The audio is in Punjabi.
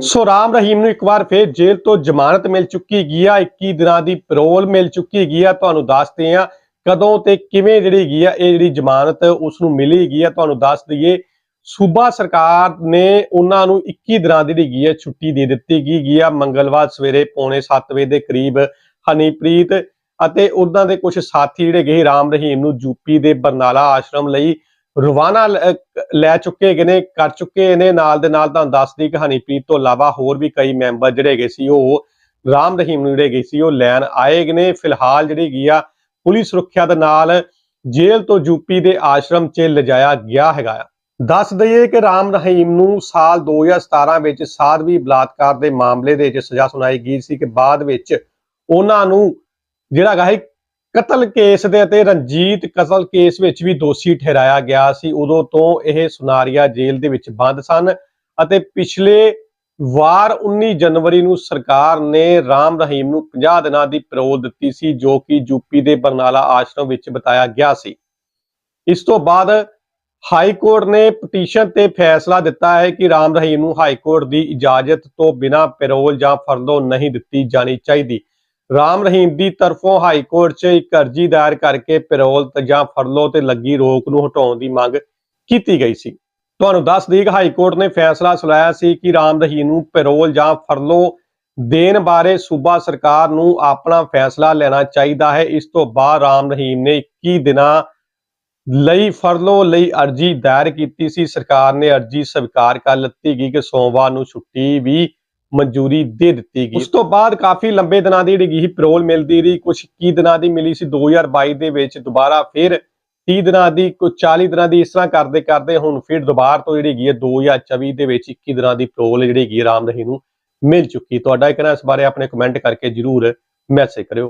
ਸੋ ਰਾਮ ਰਹੀਮ ਨੂੰ ਇੱਕ ਵਾਰ ਫੇਰ ਜੇਲ੍ਹ ਤੋਂ ਜ਼ਮਾਨਤ ਮਿਲ ਚੁੱਕੀ ਗਈ 21 ਦਿਨਾਂ ਦੀ ਪੈਰੋਲ ਮਿਲ ਚੁੱਕੀ ਗਈ ਤੁਹਾਨੂੰ ਦੱਸਦੇ ਆ ਕਦੋਂ ਤੇ ਕਿਵੇਂ ਜਿਹੜੀ ਗਈ ਇਹ ਜਿਹੜੀ ਜ਼ਮਾਨਤ ਉਸ ਨੂੰ ਮਿਲੀ ਗਈ ਤੁਹਾਨੂੰ ਦੱਸ ਦਈਏ, ਸੂਬਾ ਸਰਕਾਰ ਨੇ ਉਹਨਾਂ ਨੂੰ 21 ਦਿਨਾਂ ਦੀ ਜਿਹੜੀ ਗਈ ਛੁੱਟੀ ਦੇ ਦਿੱਤੀ ਗਈ ਗਈ ਆ ਮੰਗਲਵਾਰ ਸਵੇਰੇ ਪੌਣੇ 7 ਵਜੇ ਦੇ ਕਰੀਬ ਹਨੀਪ੍ਰੀਤ ਅਤੇ ਉਹਨਾਂ ਦੇ ਕੁਝ ਸਾਥੀ ਜਿਹੜੇ ਗਏ ਰਾਮ ਰਹੀਮ ਨੂੰ ਯੂਪੀ ਦੇ ਬਰਨਾਲਾ ਆਸ਼ਰਮ ਲਈ। ਰਵਾਨਾ ਲੈ ਚੁੱਕੇ ਗਏ ਨੇ, ਕਰ ਚੁੱਕੇ ਨੇ, ਨਾਲ ਦੇ ਨਾਲ ਤੁਹਾਨੂੰ ਦੱਸਦੀ ਕਿ ਹਨੀਪ੍ਰੀਤ ਤੋਂ ਇਲਾਵਾ ਹੋਰ ਵੀ ਕਈ ਮੈਂਬਰ ਜਿਹੜੇ ਗਏ ਸੀ, ਉਹ ਰਾਮ ਰਹੀਮ ਨੂੰ ਜਿਹੜੇ ਗਏ ਸੀ, ਉਹ ਲੈਣ ਆਏ ਨੇ। ਫਿਲਹਾਲ ਜਿਹੜੀ ਗਈ ਆ, ਪੁਲਿਸ ਸੁਰੱਖਿਆ ਦੇ ਨਾਲ ਜੇਲ੍ਹ ਤੋਂ ਯੂਪੀ ਦੇ ਆਸ਼ਰਮ 'ਚ ਲਿਜਾਇਆ ਗਿਆ ਹੈਗਾ ਦੱਸ ਦਈਏ ਕਿ ਰਾਮ ਰਹੀਮ ਨੂੰ ਸਾਲ 2017 ਵਿੱਚ ਸਾਧਵੀ ਬਲਾਤਕਾਰ ਦੇ ਮਾਮਲੇ ਦੇ ਵਿੱਚ ਸਜ਼ਾ ਸੁਣਾਈ ਗਈ ਸੀ ਕਿ ਬਾਅਦ ਵਿੱਚ ਉਹਨਾਂ ਨੂੰ ਜਿਹੜਾ ਹੈਗਾ ਕਤਲ ਕੇਸ ਦੇ ਅਤੇ ਰਣਜੀਤ ਕਤਲ ਕੇਸ ਵਿੱਚ ਵੀ ਦੋਸ਼ੀ ਠਹਿਰਾਇਆ ਗਿਆ ਸੀ। ਉਦੋਂ ਤੋਂ ਇਹ ਸੁਨਾਰੀਆ ਜੇਲ੍ਹ ਦੇ ਵਿੱਚ ਬੰਦ ਸਨ ਅਤੇ ਪਿਛਲੇ ਵਾਰ 19 ਜਨਵਰੀ ਨੂੰ ਸਰਕਾਰ ਨੇ ਰਾਮ ਰਹੀਮ ਨੂੰ 50 ਦਿਨਾਂ ਦੀ ਪੈਰੋਲ ਦਿੱਤੀ ਸੀ, ਜੋ ਕਿ ਯੂਪੀ ਦੇ ਬਰਨਾਲਾ ਆਸ਼ਰਮ ਵਿੱਚ ਬਤਾਇਆ ਗਿਆ ਸੀ। ਇਸ ਤੋਂ ਬਾਅਦ ਹਾਈ ਕੋਰਟ ਨੇ ਪਟੀਸ਼ਨ ਤੇ ਫੈਸਲਾ ਦਿੱਤਾ ਹੈ ਕਿ ਰਾਮ ਰਹੀਮ ਨੂੰ ਹਾਈ ਕੋਰਟ ਦੀ ਇਜਾਜ਼ਤ ਤੋਂ ਬਿਨਾਂ ਪੈਰੋਲ ਜਾਂ ਫਰਦੋ ਨਹੀਂ ਦਿੱਤੀ ਜਾਣੀ ਚਾਹੀਦੀ। ਰਾਮ ਰਹੀਮ ਦੀ ਤਰਫੋਂ ਹਾਈ ਕੋਰਟ 'ਚ ਇੱਕ ਅਰਜੀ ਦਾਇਰ ਕਰਕੇ ਪੈਰੋਲ ਜਾਂ ਫਰਲੋ ਤੇ ਲੱਗੀ ਰੋਕ ਨੂੰ ਹਟਾਉਣ ਦੀ ਮੰਗ ਕੀਤੀ ਗਈ ਸੀ। ਤੁਹਾਨੂੰ ਦੱਸ ਦਈਏ ਕਿ ਹਾਈ ਕੋਰਟ ਨੇ ਫੈਸਲਾ ਸੁਣਾਇਆ ਸੀ ਕਿ ਰਾਮ ਰਹੀਮ ਨੂੰ ਪੈਰੋਲ ਜਾਂ ਫਰਲੋ ਦੇਣ ਬਾਰੇ ਸੂਬਾ ਸਰਕਾਰ ਨੂੰ ਆਪਣਾ ਫੈਸਲਾ ਲੈਣਾ ਚਾਹੀਦਾ ਹੈ। ਇਸ ਤੋਂ ਬਾਅਦ ਰਾਮ ਰਹੀਮ ਨੇ 21 ਦਿਨਾਂ ਲਈ ਫਰਲੋ ਲਈ ਅਰਜੀ ਦਾਇਰ ਕੀਤੀ ਸੀ। ਸਰਕਾਰ ਨੇ ਅਰਜੀ ਸਵੀਕਾਰ ਕਰ ਲਿੱਤੀ ਗਈ ਕਿ ਸੋਮਵਾਰ ਨੂੰ ਛੁੱਟੀ ਵੀ ਮਨਜ਼ੂਰੀ ਦੇ ਦਿੱਤੀ ਗਈ। ਉਸ ਤੋਂ ਬਾਅਦ ਕਾਫੀ ਲੰਬੇ ਦਿਨਾਂ ਦੀ ਜਿਹੜੀ ਗਈ ਪੈਰੋਲ ਮਿਲਦੀ ਰਹੀ ਕੁਝ 21 ਦਿਨਾਂ ਦੀ ਮਿਲੀ ਸੀ 2022 ਦੇ ਵਿੱਚ ਦੁਬਾਰਾ ਫਿਰ 30 ਦਿਨਾਂ ਦੀ ਕੁਝ 40 ਦਿਨਾਂ ਦੀ ਇਸ ਤਰ੍ਹਾਂ ਕਰਦੇ ਕਰਦੇ ਹੁਣ ਫਿਰ ਦੁਬਾਰਾ ਤੋਂ ਜਿਹੜੀ ਗਈ ਹੈ 2024 ਦੇ ਵਿੱਚ 21 ਦਿਨਾਂ ਦੀ ਪੈਰੋਲ ਜਿਹੜੀ ਗਈ ਰਾਮ ਰਹੀਮ ਨੂੰ ਮਿਲ ਚੁੱਕੀ ਤੁਹਾਡਾ ਇਹ ਕਹਿਣਾ ਇਸ ਬਾਰੇ ਆਪਣੇ ਕਮੈਂਟ ਕਰਕੇ ਜਰੂਰ ਮੈਸੇਜ ਕਰਿਓ।